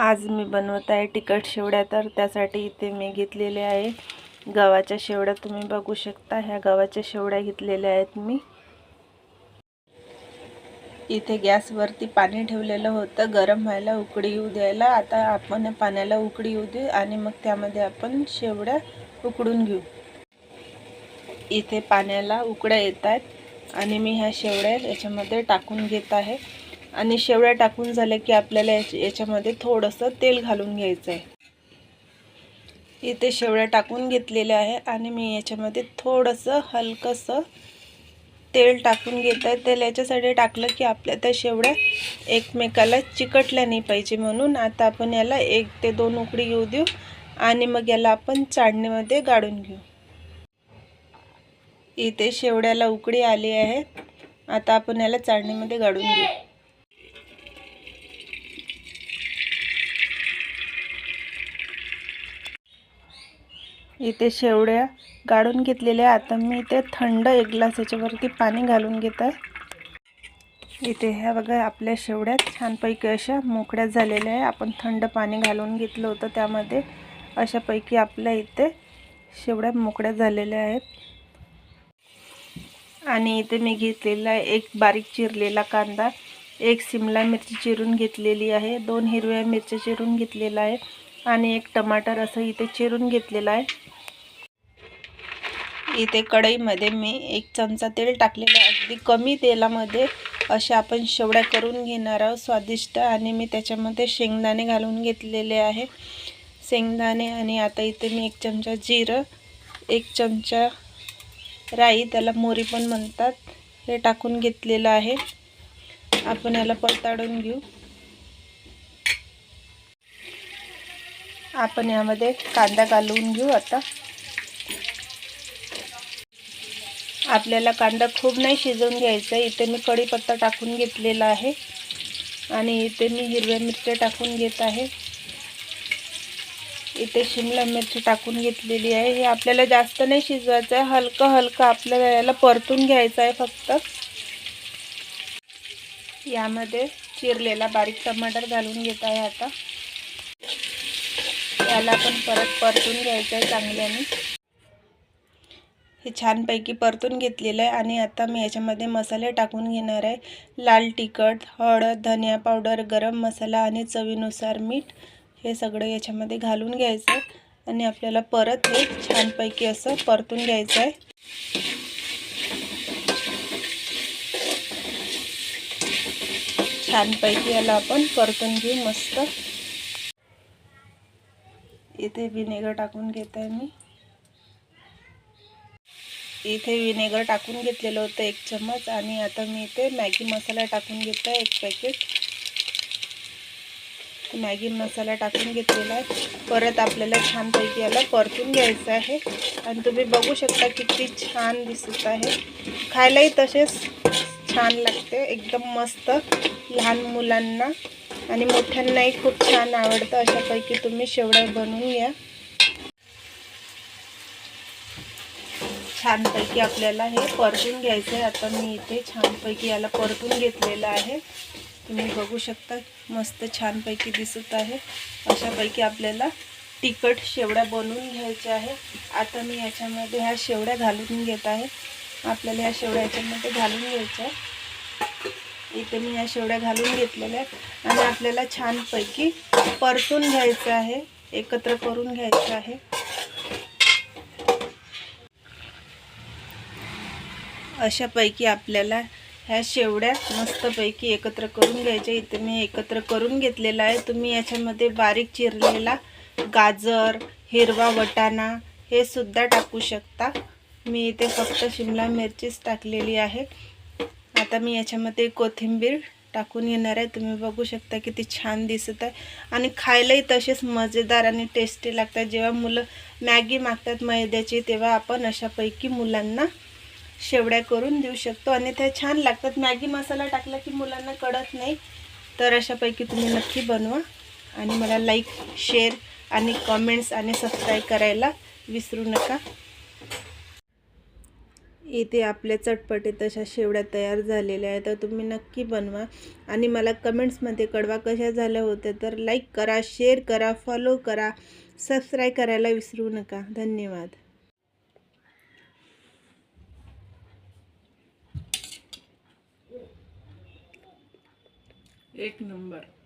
आज मी बनवत आहे तिखट शेवड्या तर त्यासाठी इथे मी घेतलेले आहे. गव्हाच्या शेवड्या तुम्ही बघू शकता. ह्या गव्हाच्या शेवड्या घेतलेल्या आहेत मी. इथे गॅसवरती पाणी ठेवलेलं होतं. गरम व्हायला उकडी येऊ द्यायला. आता आपण पाण्याला उकडी येऊ देऊ आणि मग त्यामध्ये आपण शेवड्या उकडून घेऊ. इथे पाण्याला उकड्या येत आहेत आणि मी ह्या शेवड्या याच्यामध्ये टाकून घेत आहे. आणि शेवड्या टाकून झाल्या की आपल्याला याच्यामध्ये थोडंसं तेल घालून घ्यायचं आहे इथे शेवड्या टाकून घेतलेल्या आहे आणि मी याच्यामध्ये थोडंसं हलकंसं तेल टाकून घेत आहे तेल याच्यासाठी टाकलं की आपल्या त्या शेवड्या एकमेकाला चिकटल्या नाही पाहिजे म्हणून आता आपण याला एक ते दोन उकडी घेऊ देऊ आणि मग याला आपण चाळणीमध्ये गाळून घेऊ. इथे शेवड्याला उकडी आली आहे. आता आपण याला चाळणीमध्ये गाळून घेऊ. इथे शेवड्या गाळून घेतलेल्या आता मी इथे थंड एक ग्लास याच्यावरती पाणी घालून घेत. आहे इथे ह्या बघा आपल्या शेवड्या छानपैकी अशा मोकळ्या झालेल्या आहे आपण थंड पाणी घालून घेतलं होतं त्यामध्ये. अशापैकी आपल्या इथे शेवड्या मोकळ्या झालेल्या आहेत. आणि इथे मी घेतलेला आहे एक बारीक चिरलेला कांदा एक सिमला मिरची चिरून घेतलेली आहे दोन हिरव्या मिरच्या चिरून घेतलेला आहे आणि एक टमाटर असं इथे चिरून घेतलेलं आहे. इथे कढईमध्ये मी एक चमचा तेल टाकलेलं आहे. अगदी कमी तेलामध्ये अशा आपण शेवड्या करून घेणार आहोत. स्वादिष्ट आणि मी त्याच्यामध्ये शेंगदाणे घालून घेतलेले आहे. शेंगदाणे आणि आता इथे मी एक चमचा जिरं एक चमचा राई त्याला मोरी पण म्हणतात हे टाकून घेतलेलं आहे. आपण याला परताडून घेऊ. आपण यामध्ये कांदा घालून घेऊ आता. आपल्याला कांदा खूप नाही शिजवून घ्यायचा. आहे इथे मी कढीपत्ता टाकून घेतलेला आहे. आणि इथे मी हिरव्या मिरच्या टाकून घेत आहे. इथे शिमला मिरची टाकून घेतलेली आहे. हे आपल्याला जास्त नाही शिजवायचं आहे. हलकं हलकं आपल्याला याला परतून घ्यायचं आहे फक्त. यामध्ये चिरलेला बारीक टमाटर घालून घेत आहे आता. याला आपण परत परतून घ्यायचं आहे चांगल्याने. हे छानपैकी परतून घेतलेलं आहे आणि आता मी याच्यामध्ये मसाले टाकून घेणार आहे. लाल तिखट हळद धनिया पावडर गरम मसाला आणि चवीनुसार मीठ हे सगळं याच्यामध्ये घालून घ्यायचं आणि आपल्याला परत हे छानपैकी असं परतून घ्यायचं आहे. छानपैकी याला आपण परतून घेऊ मस्त. इथे विनेगर टाकून घेत आहे मी. इथे विनेगर टाकून घेतलेलं होतं एक चम्मच आणि आता मी इथे मॅगी मसाला टाकून घेत आहे एक पॅकेट. मॅगी मसाला टाकून घेतलेला आहे. परत आपल्याला छानपैकी याला परतून घ्यायचं आहे. आणि तुम्ही बघू शकता किती छान दिसत आहे. खायलाही तसेच छान लागते. एकदम मस्त लहान मुलांना. आणि मोठ्यांनाही खूप छान आवडतं. अशापैकी तुम्ही शेवड्या बनवून घ्या. छानपैकी आपल्याला हे परतून घ्यायचं आहे. आता मी इथे छानपैकी याला परतून घेतलेलं आहे. तुम्ही बघू शकता मस्त छानपैकी दिसत आहे. अशापैकी आपल्याला तिखट शेवड्या बनवून घ्यायच्या आहे. आता मी याच्यामध्ये ह्या शेवड्या घालून घेत आहे. आपल्याला ह्या शेवड्या याच्यामध्ये घालून घ्यायच्या आहे. इथे मी ह्या शेवड्या घालून घेतलेल्या आहेत. आणि आपल्याला छानपैकी परतून घ्यायचं आहे. एकत्र करून घ्यायचं आहे. अशापैकी आपल्याला ह्या शेवड्या मस्तपैकी एकत्र करून घ्यायच्या. इथे मी एकत्र करून घेतलेला आहे. तुम्ही याच्यामध्ये बारीक चिरलेला गाजर हिरवा वटाणा हे सुद्धा टाकू शकता. मी इथे फक्त शिमला मिरचीच टाकलेली आहे. आता मी याच्यामध्ये कोथिंबीर टाकून येणार आहे. तुम्ही बघू शकता किती छान दिसत आहे. आणि खायलाही तसेच मजेदार आणि टेस्टी लागतात. जेव्हा मुलं मॅगी मागतात मैद्याची तेव्हा आपण अशापैकी मुलांना शेवड्या करून देऊ शकतो. आणि त्या छान लागतात. मॅगी मसाला टाकला की मुलांना कळत नाही. तर अशापैकी तुम्ही नक्की बनवा. आणि मला लाईक शेअर आणि कमेंट्स आणि सबस्क्राईब करायला विसरू नका. इथे आपल्या चटपटे तशा शेवड्या तयार झालेल्या आहेत. तर तुम्ही नक्की बनवा. आणि मला कमेंट्समध्ये कळवा कशा झाल्या होत्या. तर लाईक करा शेअर करा फॉलो करा सबस्क्राईब करायला विसरू नका. धन्यवाद. एक नंबर.